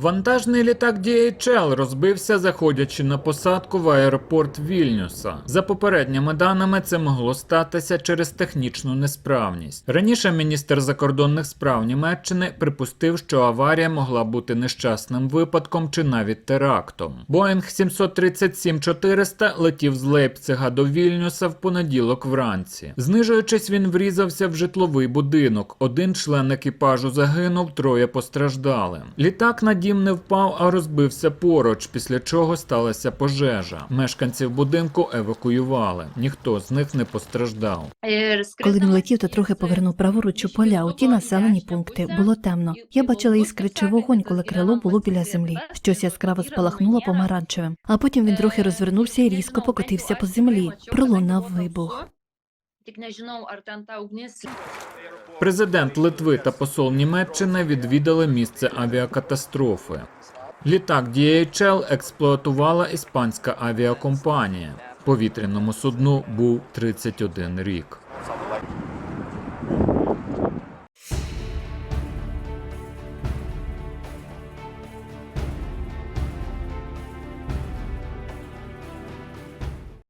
Вантажний літак DHL розбився, заходячи на посадку в аеропорт Вільнюса. За попередніми даними, це могло статися через технічну несправність. Раніше міністр закордонних справ Німеччини припустив, що аварія могла бути нещасним випадком чи навіть терактом. Боїнг 737-400 летів з Лейпцига до Вільнюса в понеділок вранці. Знижуючись, він врізався в житловий будинок. Один член екіпажу загинув, троє постраждали. Літак на дім не впав, а розбився поруч, після чого сталася пожежа. Мешканців будинку евакуювали. Ніхто з них не постраждав. Коли він летів, то трохи повернув праворуч у поля у ті населені пункти. Було темно. Я бачила іскричий вогонь, коли крило було біля землі. Щось яскраво спалахнуло помаранчевим. А потім він трохи розвернувся і різко покотився по землі. Пролунав вибух. Президент Литви та посол Німеччини відвідали місце авіакатастрофи. Літак DHL експлуатувала іспанська авіакомпанія. Повітряному судну був 31 рік.